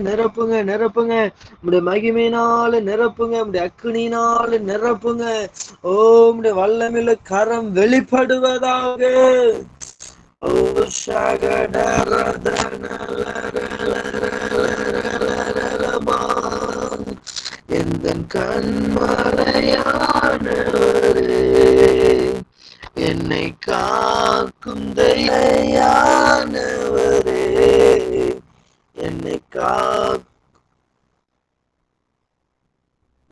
நிரப்புங்க நிரப்புங்க. உடைய மகிமையினால நிரப்புங்க உடைய அக்கினினால நிரப்புங்க. ஓ உடைய வல்லமில்ல கரம் வெளிப்படுவதாக. ஓ எந்த கண்மறையானவரே என்னை காக்கும் தயானவரே என்னை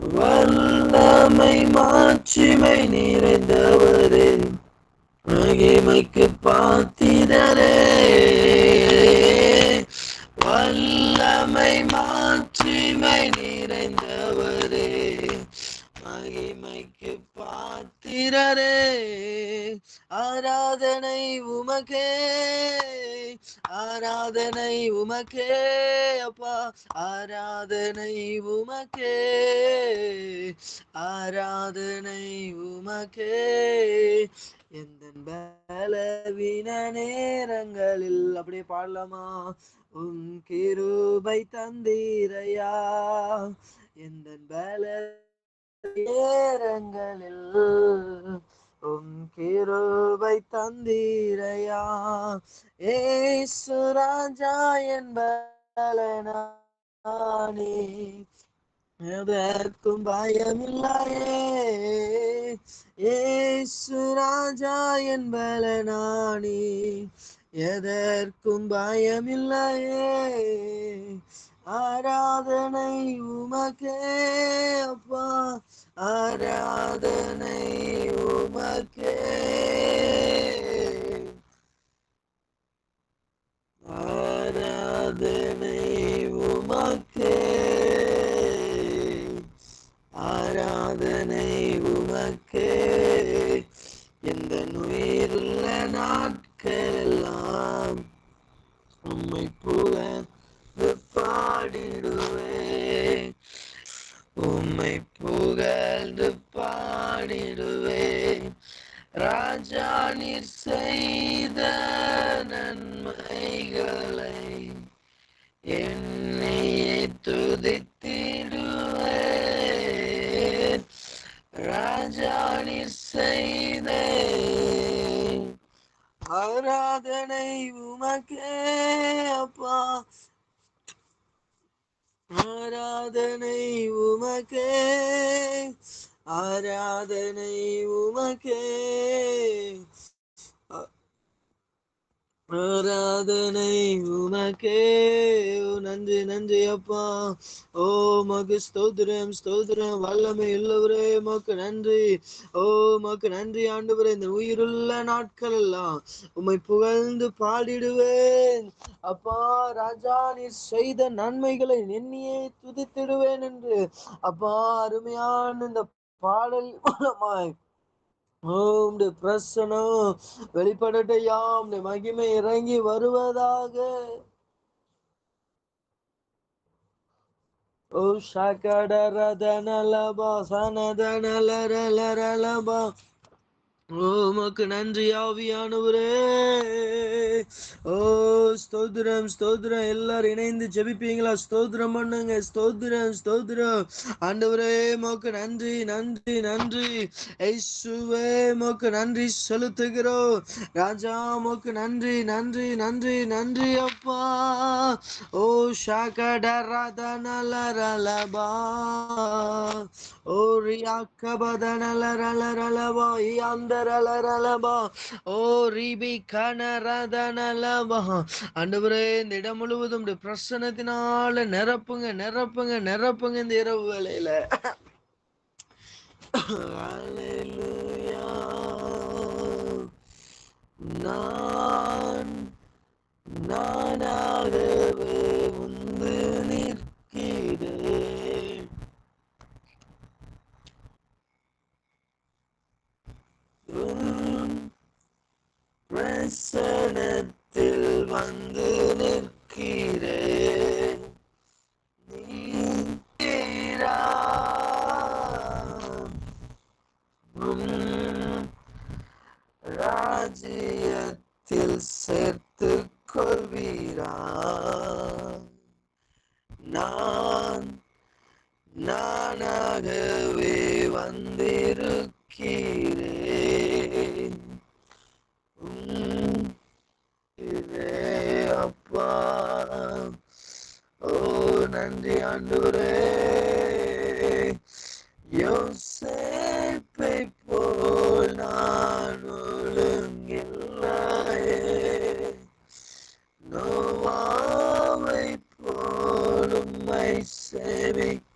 வல்லமை மாட்சிமை நிறைந்தவரே மகிமைக்கு பாத்திரரே வல்லமை மாட்சிமை நிறைந்தவரே மகிமைக்கு பாத்திரரே. ஆராதனை உமகே ஆராதனை உமக்கே அப்பா. ஆராதனை உமக்கே. ஆராதனை உமக்கே. எந்த பலவீன நேரங்களில் அப்படியே பாடலாமா? உன் கிருபை தந்தீரையா. எந்த பல நேரங்களில் உம் கிருபை தந்தீரையா. ஏசு ராஜா என்பலனானே எதற்கும் பயமில்லையே. ஏசு ராஜா என்பலனானே எதற்கும் பயமில்லையே. ஆராதனை உமக்கே அப்பா. ஆராதனை உமக்கே. ஆராதனை உமக்கே. துதித்திடுவேன் ராஜா செய்த ஆராதனை உமக்கே அப்பா. ஆராதனை உமக்கே ஆராதனை உமக்கே. ஆராதனை உனக்கே நன்றி நன்றி அப்பா. ஓ மக்கு ஸ்தோத்திரம் ஸ்தோத்திரம். வல்லமை உள்ளவரே மக்கு நன்றி. ஓ மக்கு நன்றி ஆண்டவரே இந்த உயிருள்ள நாட்கள் எல்லாம் உம்மை புகழ்ந்து பாடிடுவேன். அப்பா ராஜா நீ செய்த நன்மைகளை எண்ணியே துதித்திடுவேன் என்று. அப்பா அருமையான இந்த பாடல் மூலமாய் ஓம் பிரசனம் வெளிப்படட்டையாம் உம்முடைய மகிமை இறங்கி வருவதாக. ஓ ஷகடரதனலபா சனதனலரலரலபா ஓ உமக்கு நன்றி ஆவியானவரே. ஓ ஸ்தோத்திரம் ஸ்தோத்திரம். எல்லாரும் இணைந்து ஜெபிப்பீங்களா? ஸ்தோத்திரம் பண்ணுங்க. ஸ்தோத்திரம் ஸ்தோத்திரம். ஆண்டவரே மோக்கு நன்றி நன்றி நன்றி. ஐசுவே மோக்கு நன்றி செலுத்துகிறோம். ராஜா மோக்கு நன்றி நன்றி நன்றி நன்றி அப்பா. ஓ ஷகடரதனலரலபா. ஓ ரியாக்கபதனலரலரலபா இயாந்தரலரலபா ஓ ரிபி கனரதனலபா ஆண்டவரே இந்த இடம் முழுவதும் உம்முடைய பிரசன்னத்தினால நிரப்புங்க நிரப்புங்க நிரப்புங்க இந்த இரவு வேளையில. Hallelujah. நான் நானாகவே வந்து நானாகவே வந்திருக்கிறேன். இதே அப்பா. ஓ நன்றி ஆண்டுரே யோசேப்பை போல் நான் ஒழுங்கில்லாயே. நோவாவை போலும் மை சேமிக்கலையே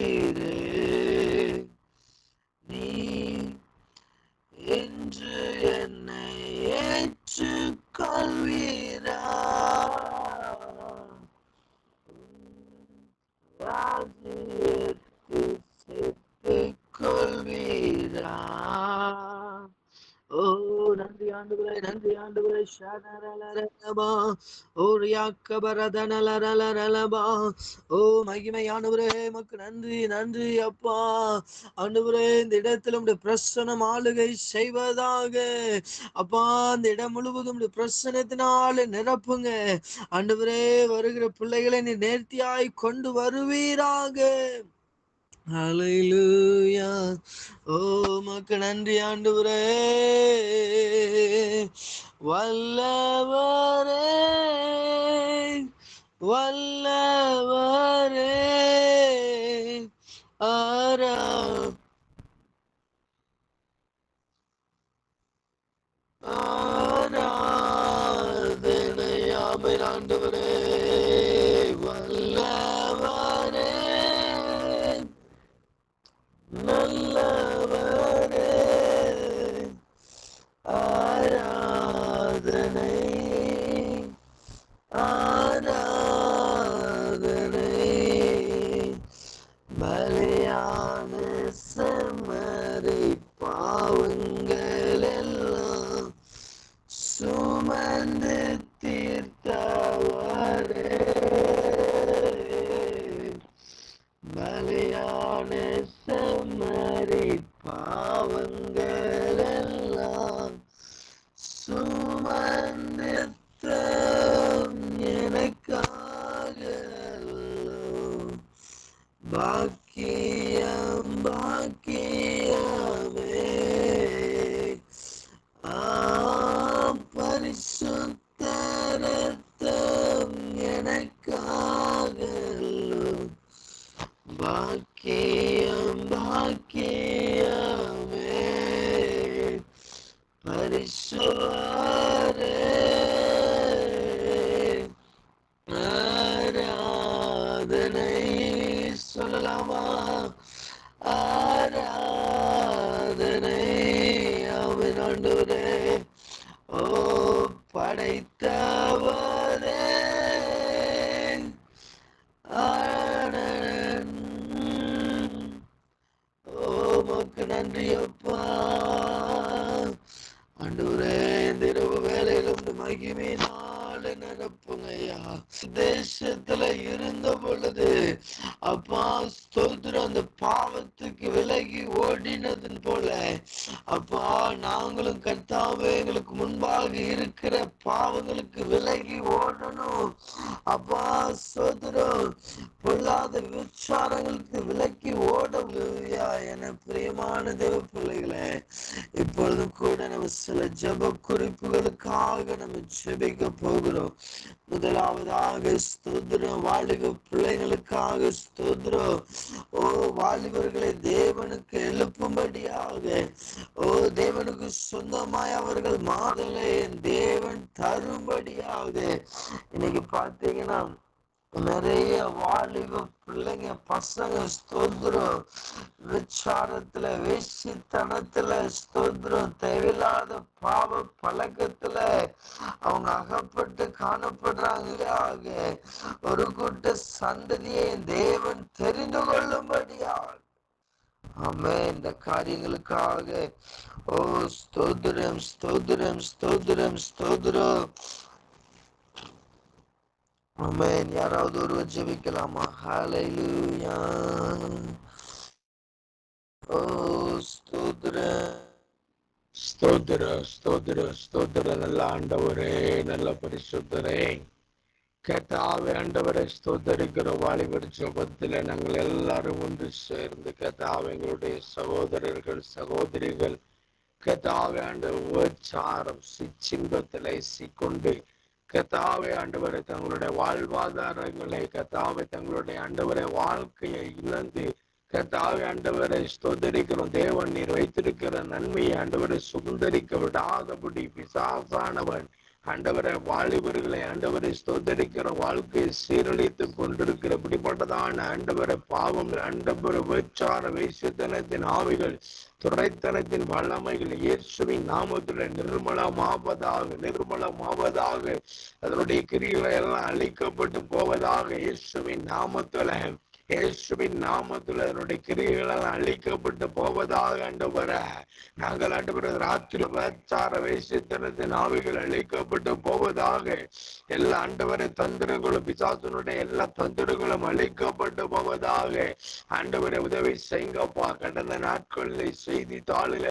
வந்திருக்கிறேன் நீ என்று என்னை ஏற்றுக்கொள்வீரா ராஜ்யத்தில் சேர்த்துக் கொள்வீரா ஓ நன்றி ஆண்டுகளே நன்றி ஆண்டுகளே ஷனரலரலபா ஓ மகிமையானவரே மக்கு நன்றி நன்றி அப்பா அன்புரே இந்த இடத்துல உடைய பிரசனம் ஆளுகை செய்வதாக அப்பா அந்த இடம் முழுவதும் உடைய பிரசனத்தினால நிரப்புங்க ஆண்டவரே வருகிற பிள்ளைகளை நீ நேர்த்தியாய் கொண்டு வருவீராக ஹalleluya ஓ மக்கு நன்றி ஆண்டவரே. வல்லவரே. வல்லவரே. Mal பாக்கியம் பாக்கியமே. ஆ பரிசுத்தரத்தம் சொல்லலாமா ஆராதனை அவன் ஆண்டவரே ஓ படைத்தவரே ஆனன். ஓ மக்கு நன்றி அப்பா ஆண்டவரே இந்த இரவு வேலையில இந்த மகிமையினால நிரப்புங்க ஐயா தேசத்துல இருந்த பொழுது அப்பா ஸ்தோத்திரம். அந்த பாவத்துக்கு விலகி ஓடினது போல அப்பா நாங்களும் கர்த்தாவே எங்களுக்கு முன்பாக இருக்கிற பாவங்களுக்கு விலகி ஓடணும். அப்பா ஸ்தோத்திரம். பொல்லாத விசாரங்களுக்கு விலக்கி ஓடலையா என பிரியமான தேவ பிள்ளைகளே இப்பொழுது கூட நம்ம சில ஜெப குறிப்புகளுக்காக நம்ம ஜெபிக்க போகிறோம். முதலாவதாக ஸ்தோத்திரம். வாலிப பிள்ளைகளுக்காக ஸ்தோத்திரம். ஓ வாலிபர்களை தேவனுக்கு எழுப்பும்படியாக. ஓ தேவனுக்கு சொந்தமாய் அவர்கள் மாதலை தேவன் தரும்படியாக. இன்னைக்கு பார்த்தீங்கன்னா நிறைய வாலிப பிள்ளைங்க பசங்க ஸ்தோத்திரம். விச்சாரத்துல வேஷித்தனத்துல ஸ்தோத்திரம். தேவையில்லாத பாவ பழக்கத்துல அவங்க அகப்பட்டு காணப்படுறாங்க ஆக ஒரு கூட்ட சந்ததியை தேவன் தெரிந்து கொள்ளும்படியா ஆமே இந்த காரியங்களுக்காக. ஓ ஸ்தோதிரம் ஸ்தோதிரம் ஸ்தோதிரம் ஸ்தோதிரம் ஆமென். யாராவது ஒருவர் ஜெபிக்கலாமா? ஹalleluya. ஓ ஸ்தோத்ர ஸ்தோத்ர ஸ்தோத்ர ஸ்தோத்ர நல்ல ஆண்டவரே நல்ல பரிசுத்தரே. கத்தாவே ஆண்டவரை ஸ்தோத்தரிக்கிற வாலிபர் ஜபத்தில் நாங்கள் எல்லாரும் ஒன்று சேர்ந்து கத்தாவே எங்களுடைய சகோதரர்கள் சகோதரிகள் கத்தாவே ஆண்டவர் சாரம் சிச்சின்பத்தில் சிக்கொண்டு கத்தாவே ஆண்டவரை தங்களுடைய வாழ்வாதாரங்களை கத்தாவை தங்களுடைய ஆண்டவரை வாழ்க்கையை இழந்து கத்தாவே ஆண்டவரை ஸ்தோத்தரிக்கிறோம் தேவன் நீர் வைத்திருக்கிற நன்மையை ஆண்டவரை சுதந்திரிக்க விடாதபடி பிசாசானவன். ஆண்டவரை வாலிபர்களை ஆண்டவரை ஸ்தோத்தரிக்கிற வாழ்க்கையை சீரழித்து கொண்டிருக்கிற இப்படிப்பட்டதான ஆண்டவரை பாவம் ஆண்டவர விபச்சார வைசியத்தனத்தின் ஆவிகள் துறைத்தனத்தின் வல்லமைகள் இயேசுவின் நாமத்துல நிர்மலமாவதாக நிர்மலமாவதாக அதனுடைய கிரிகளை எல்லாம் அழிக்கப்பட்டு போவதாக இயேசுவின் நாமத்துல இயேசுவின் நாமத்தில் அதனுடைய கிரிகளால் அழிக்கப்பட்டு போவதாக ஆண்டவர. நாங்கள் ஆண்டவர ராத்திரி வச்சார வேசித்தனத்தின் ஆவிகள் அழிக்கப்பட்டு போவதாக. எல்லா ஆண்டவரை தந்திரங்களும் பிசாசனுடைய எல்லா தந்திரங்களும் அழிக்கப்பட்டு போவதாக. ஆண்டவரை உதவி செய்யுங்கப்பா. கடந்த நாட்களில் செய்தித்தாளில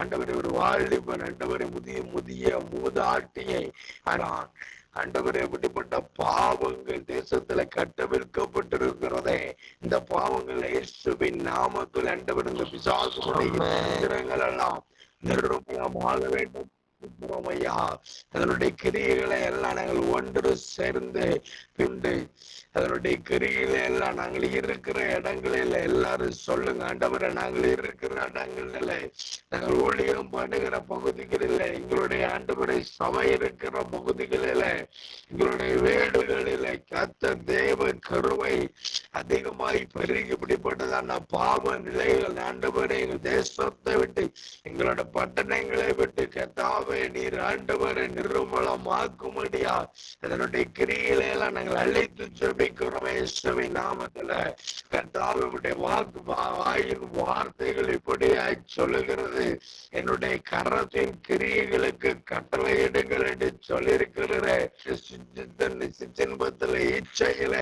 ஆண்டவரை ஒரு வாலிபன் ஆண்டவரை முதிய முதிய மூதாட்டியை ஆனால் ஆண்டவரே எப்படிப்பட்ட பாவங்கள் தேசத்துல கட்டவிழ்க்கப்பட்டிருக்கிறதே இந்த பாவங்கள் இயேசுவின் நாமத்தில் ஆண்டவர் இந்த பிசாசுடைய எல்லாம் நிர்மூலமாக வேண்டும். ஐயா அதனுடைய கிரியைகளை எல்லாம் நாங்கள் ஒன்று சேர்ந்து பிண்டு அதனுடைய கிரிகளை எல்லாம் நாங்கள் இருக்கிற இடங்களில் எல்லாரும் சொல்லுங்க ஆண்டவரை நாங்கள் இருக்கிற இடங்களில் நாங்கள் ஊழியம் பண்ணுகிற பகுதிகளில் எங்களுடைய ஆண்டவரை சபை இருக்கிற பகுதிகளில் எங்களுடைய வீடுகளில் கத்த தேவ கருவை அதிகமாய் பெருகி பிடிப்பட்டதான பாவ நிலைகள் ஆண்டவரை எங்கள் தேசத்தை விட்டு எங்களோட பட்டணங்களை விட்டு கத்தாவே நீர் ஆண்டவரை நிர்மலமாக்கும்படியா அதனுடைய கிரிகளை எல்லாம் நாங்கள் அழைத்து சொல்லி இயேசுவின் நாமத்துல. கர்த்தாவுடைய வாக்கு வாயின் வார்த்தைகள் இப்படியாய் சொல்லுகிறது. என்னுடைய கரத்தின் கிரியைகளுக்கு கட்டளையிடுங்கள் என்று சொல்லியிருக்கிற சிற்றின்பத்துல இச்சையில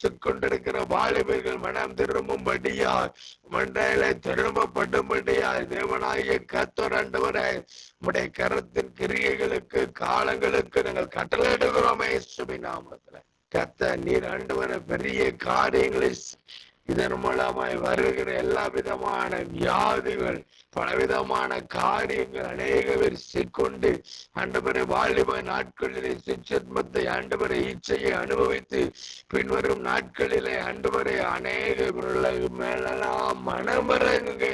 சுக்கொண்டிருக்கிற வாலிபர்கள் மனம் திரும்பும்படியா மண்டையில திரும்பப்படும்படியா தேவனாகிய கத்தோரண்டவரை உடைய கரத்தின் கிரியைகளுக்கு காலங்களுக்கு நாங்கள் கட்டளை எடுக்கிறோமே இயேசுவின் நாமத்துல. கத்த நீர் ஆண்டவர பெரிய காரியங்களை இதன் மூலமாய் வருகிற எல்லா விதமான வியாதிகள் பலவிதமான காரியங்கள் அநேக பேர் சிக்கொண்டு. ஆண்டவரை வாலிப நாட்களிலே சிச்சத்மத்தை ஆண்டவரை ஈச்சையை அனுபவித்து பின்வரும் நாட்களிலே ஆண்டவரை அநேக விரலகு மேலெல்லாம் மனமரங்க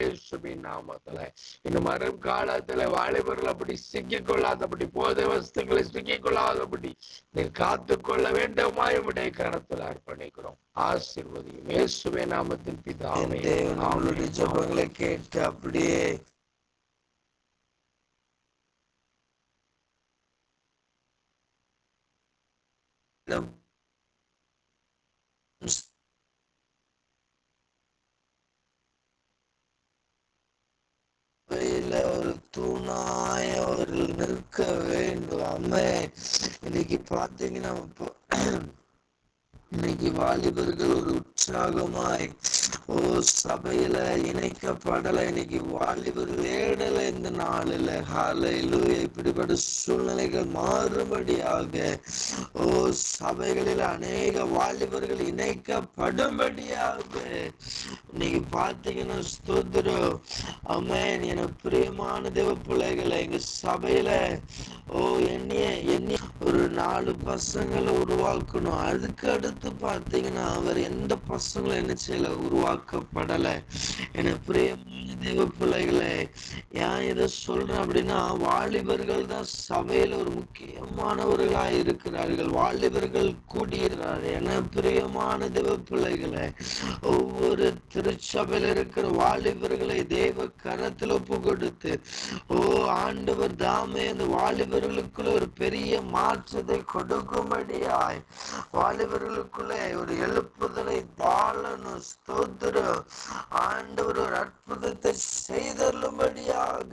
நாமத்துல. இந்த மரம் காலத்துல வாலிபர்கள் அப்படி சிக்கிக் கொள்ளாதபடி போதை வஸ்துக்களை சிக்கிக் கொள்ளாதபடி நீ காத்து கொள்ள வேண்டுமாய் உடைய கரத்தில் அர்ப்பணிக்கிறோம். ஆசீர்வதியும் இயேசுவே நாமத்தின் பிதாவே. தேவன் ஆமென். ஜெபங்களை கேட்டு அப்படியே ஒரு தூணாய ஒரு நிற்க வேண்டும். அம்மே இன்னைக்கு பாத்தீங்கன்னா இப்போ இன்னைக்கு வாலிபர்கள் ஒரு உற்சாகமாய் ஓ சபையில இணைக்கப்படல. இன்னைக்கு வாலிபர்கள் ஏடல இந்த நாளில். ஹாலையிலு இப்படிப்பட்ட சூழ்நிலைகள் மாறுபடியாக ஓ சபைகளில் அநேக வாலிபர்கள் இணைக்கப்படும்படியாக. இன்னைக்கு பார்த்தீங்கன்னா ஸ்தோத்திரம். அம்மன் என பிரியமான தேவ பிள்ளைகளை எங்க சபையில ஓ என்னைய என்ன ஒரு நாலு பசங்களை உருவாக்கணும். அதுக்கு அடுத்து எடுத்து பார்த்தீங்கன்னா அவர் எந்த பசங்களும் என்ன செய்யல உருவாக்கப்படலை. என பிரியமான தெய்வ பிள்ளைகளை ஏன் இதை சொல்றேன் அப்படின்னா வாலிபர்கள் தான் சபையில் ஒரு முக்கியமானவர்களாக இருக்கிறார்கள். வாலிபர்கள் கூடியிருக்கிறார். என பிரியமான தெய்வ பிள்ளைகளை ஒவ்வொரு திருச்சபையில் இருக்கிற வாலிபர்களை தேவ கரத்தில் ஒப்பு கொடுத்து ஓ ஆண்டவர் தாமே அந்த வாலிபர்களுக்குள்ள ஒரு பெரிய மாற்றத்தை கொடுக்கும்படியாய் வாலிபர்களுக்குள்ளே ஒரு எழுப்புதலை தாளனும் ஸ்தோத்திரம். ஆண்டவர் ஒரு அற்புதத்தை செய்தருளும்படியாக.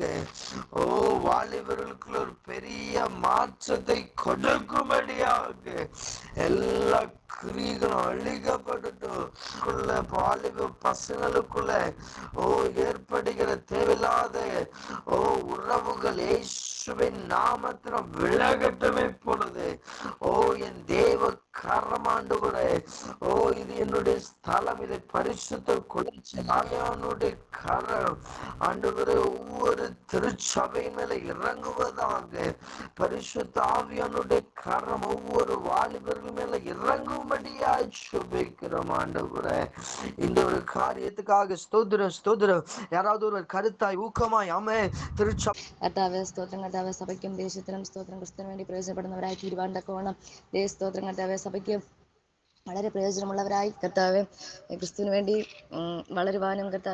ஓ வாலிபர்களுக்குள்ள ஒரு பெரிய மாற்றத்தை கொடுக்கும்படியாக. எல்லா கிரிகளும் அழிக்கப்படட்டும். உள்ள வாலிப பசங்களுக்குள்ள ஓ ஏற்படுகிற தேவையில்லாத ஓ உறவுகள் இயேசுவின் நாமத்திரம் விலகட்டும் பொழுது ஓ என் தேவ கரமாண்டு கூட ஓ இது என்னுடைய ஸ்தலம் இதை பரிசுத்த குளிர்ச்சி ஆயானுடைய கரம் ஆண்டு ஒவ்வொரு திருச்சபை மேல இறங்குவதாக பரிசுத்த ஆவியானுடைய கரம் ஒவ்வொரு வாலிபர்கள் மேல இறங்கும்படியாய் சுபிக்கிறோம் ஆண்டவரே இந்த ஒரு காரியத்துக்காக ஸ்தோத்திரம் ஸ்தோத்திரம் யாராவது ஒரு கருத்தாய் ஊக்கமாய் ஆமே திருச்சபை കർത്താവെ സ്തോത്രം കർത്താവെ സഭയ്ക്കും ദേശത്തിനും സ്തോത്രം ക്രിസ്തുവിന് വേണ്ടി പ്രയോജനപ്പെടുന്നവരായി തീരുവാൻ തക്കവണ്ണം ദേ സ്തോത്രം കർത്താവെ സഭയ്ക്ക് വളരെ പ്രയോജനമുള്ളവരായി കർത്താവെ ക്രിസ്തുവിന് വേണ്ടി ഉം, വളരുവാനും കർത്താവ്